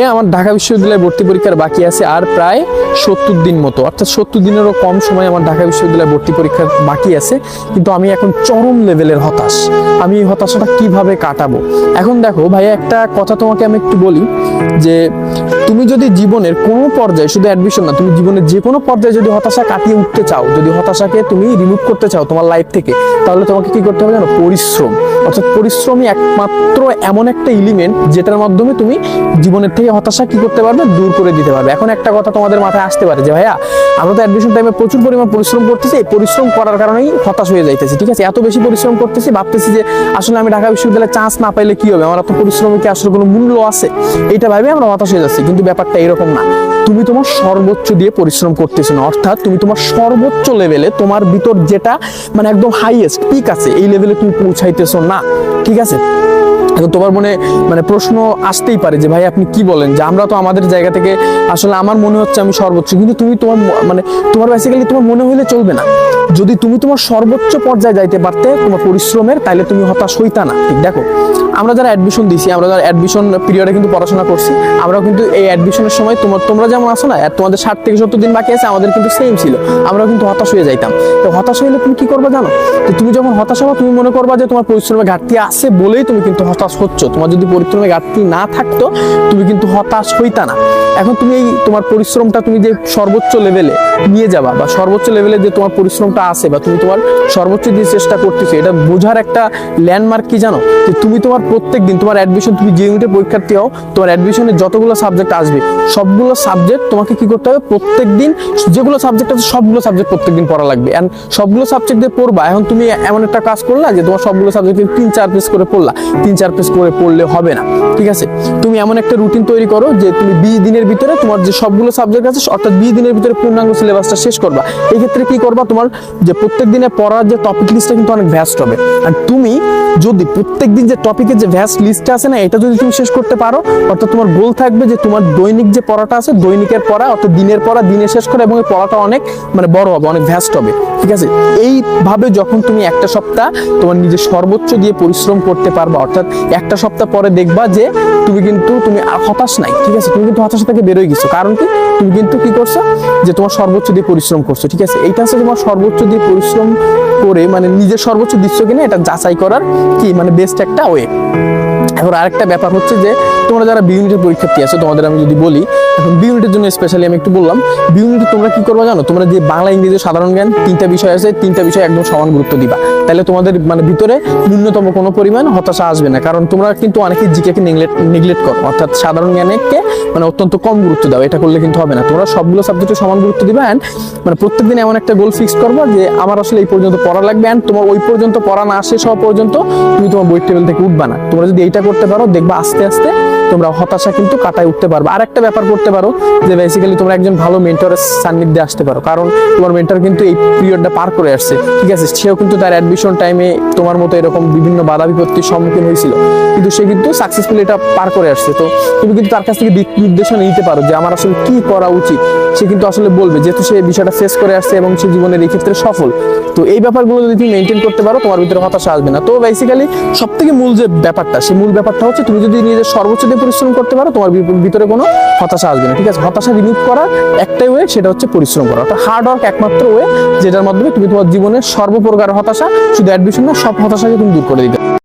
এ আমার ঢাকা বিশ্ববিদ্যালয়ে ভর্তি পরীক্ষার বাকি আছে আর প্রায় সত্তর দিন মতো। অর্থাৎ সত্তর দিনেরও কম সময় আমার ঢাকা বিশ্ববিদ্যালয়ে ভর্তি পরীক্ষার বাকি আছে। কিন্তু আমি এখন চরম লেভেলের হতাশ। আমি এই হতাশাটা কীভাবে কাটাবো? এখন দেখো ভাইয়া একটা কথা তোমাকে আমি একটু বলি যে তুমি যদি জীবনের কোনো পর্যায়ে শুধু অ্যাডমিশন না, তুমি জীবনের যে কোনো পর্যায়ে যদি হতাশা কাটিয়ে উঠতে চাও, যদি হতাশাকে তুমি রিমুভ করতে চাও তোমার লাইফ থেকে, তাহলে তোমাকে কি করতে হবে জানো? পরিশ্রম। অর্থাৎ পরিশ্রমই একমাত্র এমন একটা এলিমেন্ট যেটার মাধ্যমে তুমি জীবনের থেকে হতাশা কি করতে পারবে? দূর করে দিতে পারবে। এখন একটা কথা তোমাদের মাথায় আসতে পারে যে, ভাইয়া আমরা তো অ্যাডমিশন টাইমে প্রচুর পরিমাণ পরিশ্রম করতেছি, এই পরিশ্রম করার কারণেই হতাশ হয়ে যাইতেছি, ঠিক আছে? এত বেশি পরিশ্রম করতেছি, ভাবতেছি যে আসলে আমি ঢাকা বিশ্ববিদ্যালয়ে চান্স না পাইলে কি হবে? আমার এত পরিশ্রমে কি আসলে কোনো মূল্য আছে? এটা ভাবে আমরা হতাশ হয়ে যাচ্ছি, কিন্তু ব্যাপারটা এরকম না। তুমি তোমার সর্বোচ্চ দিয়ে পরিশ্রম করতেছো না, অর্থাৎ তুমি তোমার সর্বোচ্চ লেভেলে তোমার ভিতর যেটা মানে একদম হাইয়েস্ট পিক আছে, এই লেভেলে তুমি পৌঁছাইতেছো না, ঠিক আছে? এখন তোমার মনে মানে প্রশ্ন আসতেই পারে যে ভাই আপনি কি বলেন? যে আমরা তো আমাদের জায়গা থেকে, আসলে আমার মনে হচ্ছে আমি সর্বোচ্চ, কিন্তু তুমি তোমার মানে তোমার বেসিক্যালি তোমার মনে হইলে চলবে না। যদি তুমি তোমার সর্বোচ্চ পর্যায়ে যাইতে পারতে তোমার পরিশ্রমের, তাইলে তুমি হতাশ হইতা না। ঠিক, দেখো, আমরা যারা অ্যাডমিশন দিছি, আমরা যারা অ্যাডমিশন পিরিয়ডে কিন্তু পড়াশোনা করছি আমরা কিন্তু এই অ্যাডমিশনের সময় তোমার, তোমরা যেমন আসো না তোমাদের ষাট থেকে সত্তর দিন বাকি আছে, আমাদের কিন্তু সেম ছিল। আমরা কিন্তু হতাশ হয়ে যাইতাম। তো হতাশ হইলে তুমি কি করবে জানো? তো তুমি যখন হতাশ হবা, তুমি মনে করবা যে তোমার পরিশ্রমের ঘাটতি আছে বলেই তুমি কিন্তু হতাশ হচ্ছ। তোমার যদি পরিশ্রমের ঘাটতি না থাকতো, তুমি কিন্তু হতাশ হইতা না। এখন তুমি এই তোমার পরিশ্রমটা তুমি যে সর্বোচ্চ লেভেলে নিয়ে যাবা, বা সর্বোচ্চ লেভেলে যে তোমার পরিশ্রমটা আছে বা তুমি তোমার সর্বোচ্চ দিয়ে চেষ্টা করতেছো, এটা বোঝার একটা ল্যান্ডমার্ক কি জানো? যে তুমি তোমার প্রত্যেক দিন তোমার অ্যাডমিশন তুমি যে ইউনিটের পরীক্ষার্থী হও, তোমার অ্যাডমিশনে যতগুলো সাবজেক্ট আসবে, সবগুলো সাবজেক্ট তোমাকে কি করতে হবে? প্রত্যেক দিন যেগুলো সাবজেক্ট আছে, সবগুলো সাবজেক্ট প্রত্যেক দিন পড়া লাগবে। অ্যান্ড সবগুলো সাবজেক্ট দিয়ে পড়বা, এখন তুমি এমন একটা কাজ করলা যে তোমার সবগুলো সাবজেক্ট তিন, চার পেজ করে পড়লা। তিন, চার পেজ করে পড়লে হবে না, ঠিক আছে? তুমি এমন একটা রুটিন তৈরি করো যে তুমি বিশ দিনের ভিতরে তোমার যে সবগুলো সাবজেক্ট আছে, অর্থাৎ বিশ দিনের ভিতরে পূর্ণাঙ্গ সিলেবাসটা শেষ করবা। এক্ষেত্রে কি করবা? তোমার যে প্রত্যেক দিনে পড়ার যে টপিক লিস্টটা কিন্তু অনেক ভ্যাস্ট হবে। আর তুমি যদি প্রত্যেক দিন যে টপিকের যে ভ্যাস্ট লিস্টটা আছে না, এটা যদি তুমি শেষ করতে পারো, অর্থাৎ তোমার গোল থাকবে যে তোমার দৈনিক যে পড়াটা আছে, দৈনিকের পড়া, অর্থাৎ দিনের পড়া দিনে শেষ করে, এবং এই পড়াটা অনেক মানে বড় হবে, অনেক ভ্যাস্ট হবে। ঠিক আছে? এইভাবে যখন তুমি একটা সপ্তাহ তোমার নিজের সর্বোচ্চ দিয়ে পরিশ্রম করতে পারবা, অর্থাৎ একটা সপ্তাহ পরে দেখবা যে তুমি কিন্তু তুমি হতাশ নাই, ঠিক আছে? তুমি কিন্তু হতাশা থেকে বেরোয় গেছো। কারণ কি? তুমি কিন্তু কি করছ? যে তোমার সর্বোচ্চ দিয়ে পরিশ্রম করছ, ঠিক আছে? এইটা হচ্ছে তোমার সর্বোচ্চ দিয়ে পরিশ্রম করে মানে নিজের সর্বোচ্চ দিচ্ছ কিনা, এটা যাচাই করার কি? মানে বেস্ট একটা ওয়ে এখন আরেকটা ব্যাপার হচ্ছে যে, তোমরা যারা বি ইউনিটের পরীক্ষার্থী আছো, তোমাদের আমি যদি বলি, এখন বি ইউনিটের জন্য স্পেশালি আমি একটু বললাম বি তোমরা কি করবে জানো? তোমরা যে বাংলা ইংরেজি সাধারণ জ্ঞান, তিনটা বিষয় আছে, তিনটা বিষয় একদম সমান গুরুত্ব দিবা। তাহলে তোমাদের মানে ভিতরে ন্যূনতম কোনো পরিমাণ হতাশা আসবে না, কারণ তোমরা কিন্তু অনেকে জিকেকে নেগলেক্ট করো, অর্থাৎ সাধারণ জ্ঞানকে মানে অত্যন্ত কম গুরুত্ব দাও, এটা করলে কিন্তু হবে না। তোমরা সবগুলো সাবজেক্টে সমান গুরুত্ব দিবা অ্যান্ড মানে প্রত্যেকদিন এমন একটা গোল ফিক্স করবা যে, আমার আসলে এই পর্যন্ত পড়া লাগবে অ্যান্ড তোমার ওই পর্যন্ত পড়া না শেষ হওয়া পর্যন্ত তুমি তোমার বই টেবিল থেকে উঠবা না। তোমরা যদি এইটা করতে পারো দেখবা আস্তে আস্তে তোমরা হতাশা কিন্তু কাটায় উঠতে পারবে। আর একটা ব্যাপার করতে পারো, যে বেসিক্যালি তোমরা একজন ভালো মেন্টরের সান্নিধ্যে আসতে পারো। কারণ তোমার মেন্টর কিন্তু এই পিরিয়ডটা পার করে আসছে। ঠিক আছে, সেও কিন্তু তার অ্যাডমিশন টাইমে তোমার মতো এরকম বিভিন্ন বাধা বিপত্তির সম্মুখীন হয়েছিল। কিন্তু সে কিন্তু সাকসেসফুলি এটা পার করে আসছে। তো তুমি কিন্তু তার কাছ থেকে দিক নির্দেশনা নিতে পারো যে আমার আসলে কি করা উচিত। সে কিন্তু আসলে বলবে, যেহেতু সে বিষয়টা ফেস করে আসছে এবং সে জীবনের এই ক্ষেত্রে সফল। তো এই ব্যাপারগুলো যদি তুমি মেনটেন করতে পারো, তোমার ভিতরে হতাশা আসবে না। তো বেসিক্যালি সব থেকে মূল যে ব্যাপারটা সেই মূল ব্যাপারটা হচ্ছে তুমি যদি নিজের সর্বোচ্চ পরিশ্রম করতে পারো, তোমার ভিতরে কোনো হতাশা আসবে না, ঠিক আছে? হতাশা রিমুভ করার একটাই ওয়ে সেটা হচ্ছে পরিশ্রম করা। অর্থাৎ হার্ড ওয়ার্ক একমাত্র ওয়ে যেটার মাধ্যমে তুমি তোমার জীবনের সর্বপ্রকার হতাশা, শুধু অ্যাডমিশন না, সব হতাশাকে তুমি দূর করে দিতে